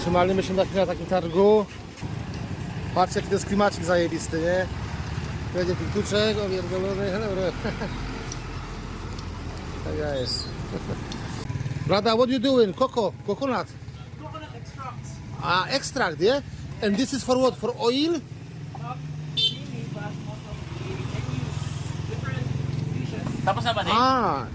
Zatrzymaliśmy się na chwilę na takim targu. Patrzcie jaki to jest klimacik zajebisty, nie? Będzie piktuczek, opierdolony, hello. Tak ja jest. Brada, what you doing? Coco, coconut. Coconut extract. Ah, extract, yeah? And this is for what? For oil? Tapos na ba, Nick? A.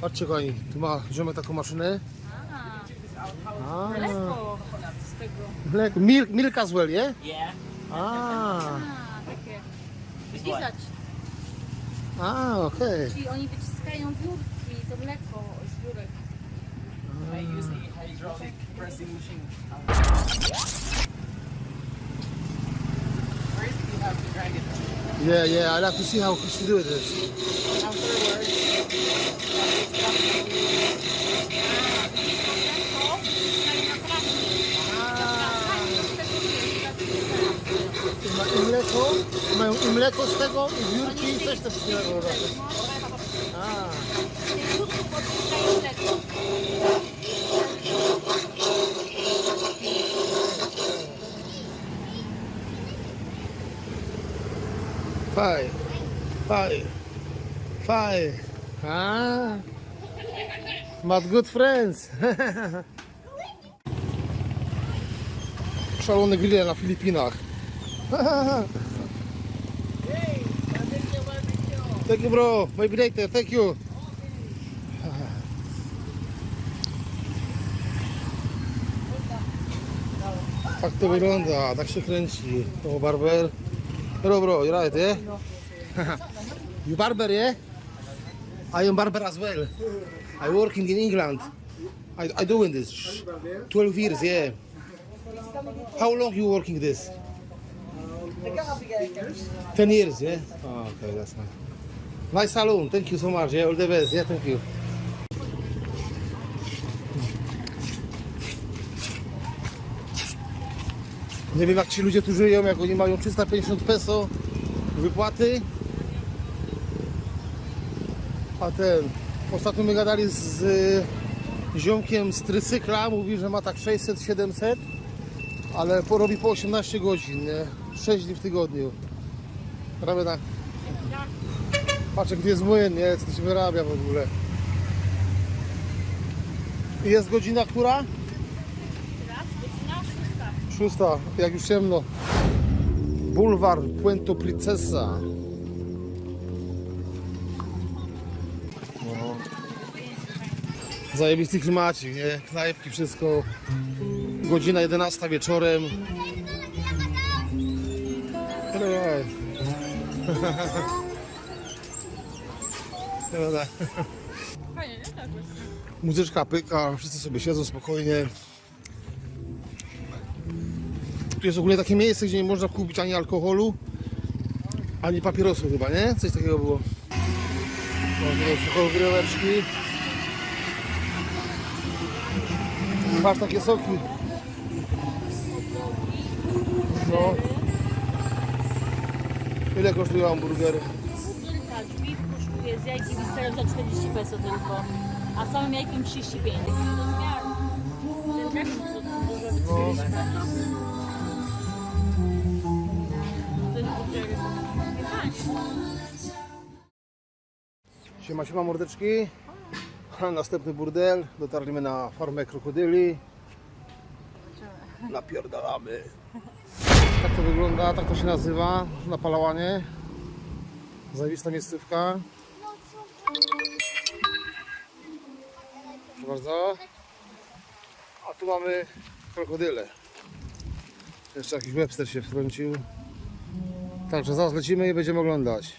Patrzcie kochani, tu ma ziomek taką maszynę. A. Mleko z tego. Mleko. Milk, milk as well, yeah? Yeah. A. A, takie. This one. Lizać. A, ah, okej. Czyli oni wyciskają wiórki, to mleko z wiórek. I ah. use a hydraulic pressing machine. First, you have to drag it. Yeah, yeah, I like to see how she do this. Afterwards, ah, Mleko wiórki. Ma i mleko, mają i mleko z tego, i wiórki, i coś. A. Z wiórków odciskają mleko. Faj, faj, faj. A. Mat good friends. Szalony grill na Filipinach. Thank you bro, my later, thank you. Tak to wygląda, tak się kręci. O barber. Hello bro, you right, yeah? you barber, yeah? I am barber as well. I working in England. I, I doing this. 12 years, yeah. How long you working this? 10 years, yeah? Oh, okay, that's nice. Nice salon, thank you so much, yeah, all the best, yeah, thank you. Nie wiem jak ci ludzie tu żyją, jak oni mają 350 peso wypłaty. A ten, ostatnio my gadali z, z ziomkiem z trycykla, mówi, że ma tak 600-700, ale porobi po 18 godzin, nie? 6 dni w tygodniu. Prawie tak. Patrzę, gdzie jest młyn, nie? Co się wyrabia w ogóle. I Jest godzina która? Raz, godzina szósta. Szósta, jak już ciemno. Bulwar Puento Princesa. No. Zajebisty klimacik, nie? Knajpki, wszystko. Godzina 11 wieczorem. Ojej. Dobra. Fajnie, nie? Tak. Muzyczka pyka, wszyscy sobie siedzą spokojnie. Tu jest ogólnie takie miejsce, gdzie nie można kupić ani alkoholu, ani papierosów chyba, nie? Coś takiego było. Są gryweczki. Masz takie soki. No. Ile kosztują hamburgery? Tak, beef kosztuje z jajkiem i serem za 40 peso tylko, a samym jajkiem 35. Jest nie do zmiaru. Ten taki co dużo wycofaliśmy. Ten burgery. Nie tanie. Siema, siema mordeczki. Następny burdel. Dotarliśmy na farmę krokodyli. Napierdalamy. Tak to wygląda, tak to się nazywa. Napalałanie. Zajebista miejscówka. Proszę bardzo. A tu mamy krokodyle. Jeszcze jakiś Webster się wtrącił. Także zaraz lecimy i będziemy oglądać.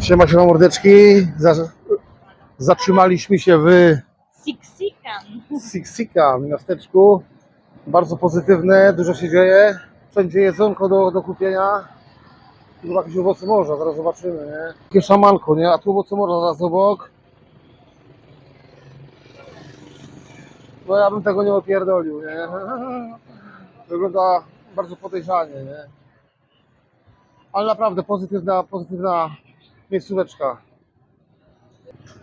Siema, siema mordeczki. Za- Zatrzymaliśmy się w Siksikan. Siksika, miasteczku. Bardzo pozytywne, dużo się dzieje. Wszędzie jedzonko do, do kupienia. Chyba jakieś owoce morza, zaraz zobaczymy, nie? Takie szamanko, nie? A tu owoce morza zaraz obok. No ja bym tego nie opierdolił, nie? Wygląda bardzo podejrzanie, nie? Ale naprawdę pozytywna, pozytywna miejscóweczka.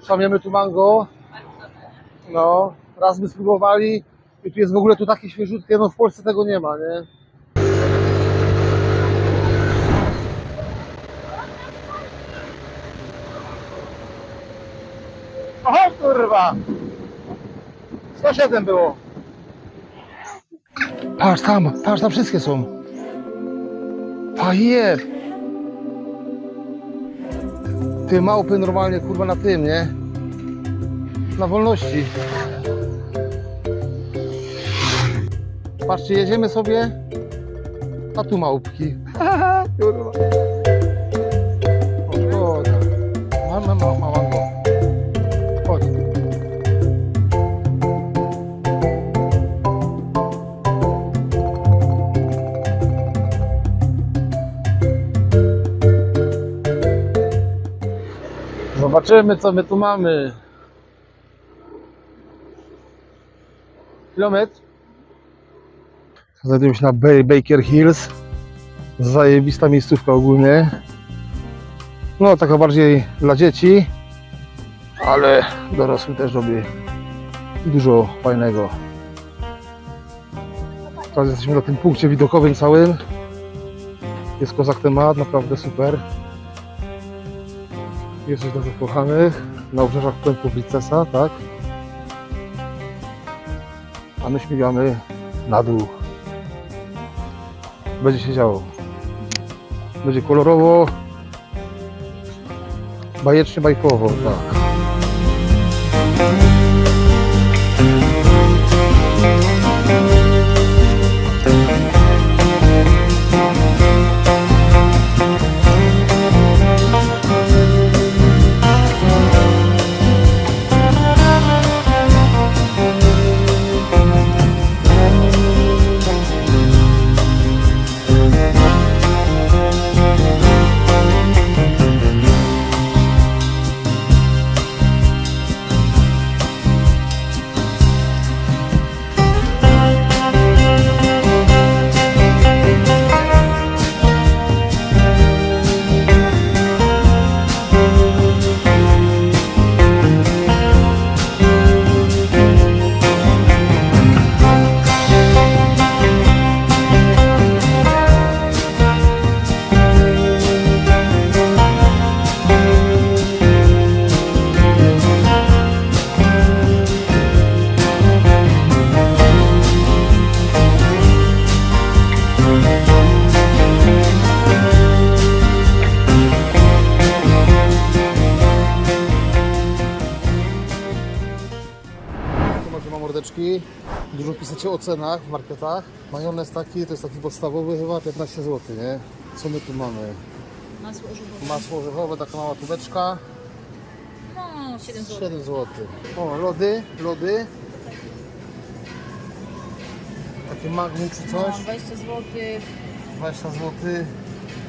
Szamiemy tu mango. No, raz by spróbowali i tu jest w ogóle tu takie świeżutkie, no w Polsce tego nie ma, nie? Oho, kurwa! 107 było. Patrz tam, patrz, tam wszystkie są. A! Ty małpy normalnie, kurwa, na tym, nie? Na wolności. Patrzcie, jedziemy sobie, a tu małpki. Kurwa. Zobaczymy, co my tu mamy. Kilometr. Znajdujemy się na Baker Hills. Zajebista miejscówka ogólnie. No, taka bardziej dla dzieci, ale dorosły też robi dużo fajnego. Teraz jesteśmy na tym punkcie widokowym całym. Jest kozak temat, naprawdę super. Coś dla zakochanych. Na obrzeżach Puentu Princesa, tak? A my śmigamy na dół. Będzie się działo. Będzie kolorowo, bajecznie bajkowo, tak. Mordeczki. Dużo piszecie o cenach w marketach. Majonez taki, to jest taki podstawowy chyba 15 zł, nie? Co my tu mamy? Masło orzechowe. Masło orzechowe, taka mała tubeczka. No, 7 zł. 7 zł. O, lody, lody. Takie magnum czy No, coś. 20 zł. 20 zł.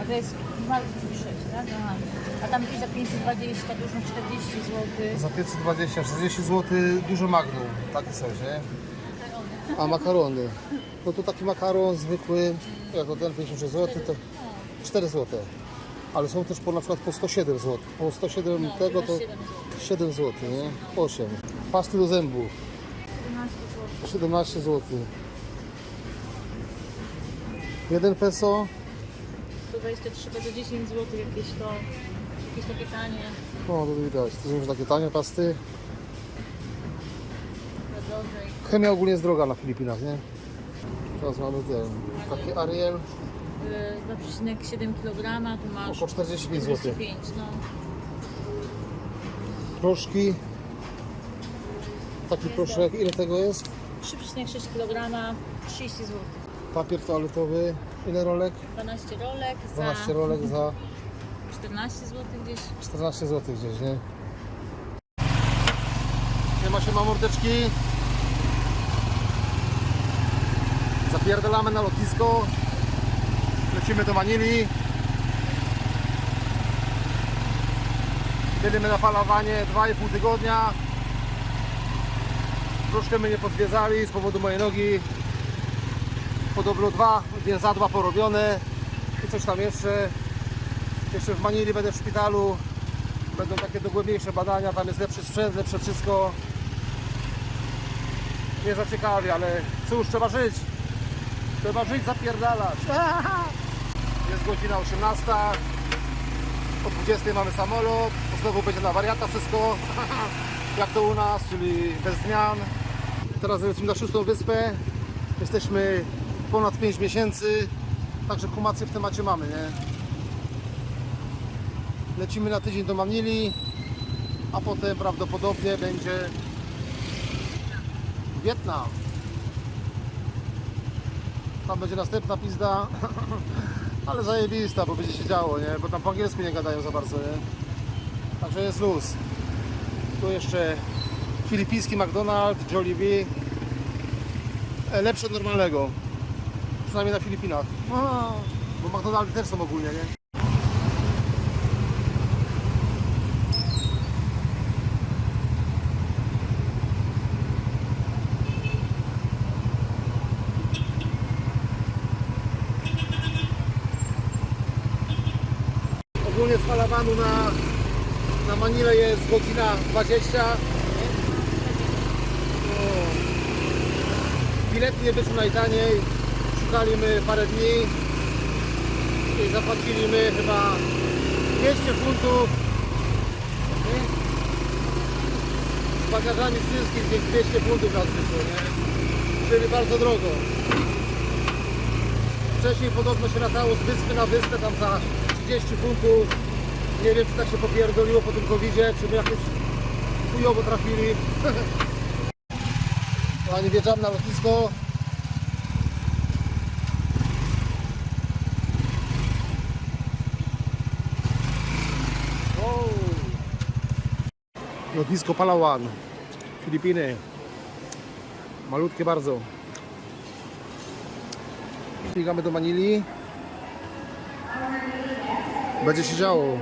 A to jest bardzo 6, tak? Aha. A tam gdzieś za 520, dużo 40 zł. Za 520, 40 zł, dużo magnum. Takie coś, nie? A makarony. No to taki makaron zwykły, jak to ten 56 zł, to 4 zł. Ale są też po na przykład po 107 zł. Po 107 No, tego to 7 zł. 7 zł, nie? 8. Pasty do zębów 11 zł. 17 zł. 1 peso, 123 to 10 zł jakieś to. Jakieś takie tanie. no to widać, to są już takie tanie pasty. drożej. Chemia ogólnie jest droga na Filipinach, nie? Teraz mamy ten, taki Ariel, Yy, 2,7 kg to masz około 45 zł. 45, no. Proszki, taki proszek, ile tego jest? 3,6 kg 30 zł. Papier toaletowy, ile rolek? 12 rolek za 12 rolek za 14 zł gdzieś. 14 zł gdzieś, nie? Nie ma się ma mordeczki. Zapierdalamy na lotnisko. Lecimy do Manili. Byliśmy na palowanie 2,5 tygodnia. Troszkę mnie nie pozwiedzali z powodu mojej nogi. Podobno dwa więzadła porobione i coś tam jeszcze. Jeszcze w Manili będę w szpitalu. Będą takie dogłębniejsze badania, tam jest lepszy sprzęt, lepsze wszystko. Nie za ciekawie, ale cóż, trzeba żyć. Trzeba żyć, zapierdalać. Jest godzina 18. O 20 mamy samolot. Znowu będzie na wariata wszystko. Jak to u nas, czyli bez zmian. Teraz lecimy na szóstą wyspę. Jesteśmy ponad 5 miesięcy. Także kumację w temacie mamy, nie? Lecimy na tydzień do Manili, a potem prawdopodobnie będzie Wietnam. Tam będzie następna pizda, ale zajebista, bo będzie się działo, nie? Bo tam po angielsku nie gadają za bardzo, nie? Także jest luz. Tu jeszcze filipiński McDonald's, Jollibee. E, Lepszy od normalnego. Przynajmniej na Filipinach. A, Bo McDonald's też są ogólnie, nie? Ogólnie z Palawanu na, na Manilę jest godzina 20. O. Bilety nie wyszły najtaniej. Szukaliśmy parę dni i zapłaciliśmy chyba 200 funtów. Z bagażami wszystkich gdzieś 200 funtów nas wyszło, nie? Czyli bardzo drogo. Wcześniej podobno się latało z wyspy na wyspę tam za 30 funtów. Nie wiem czy tak się popierdoliło po tym covidzie, czy my jakoś chujowo trafili. Kochani, wjeżdżamy na lotnisko. Lotnisko Palawan, Filipiny. Malutkie bardzo. Biegamy do Manili. Będzie się działo.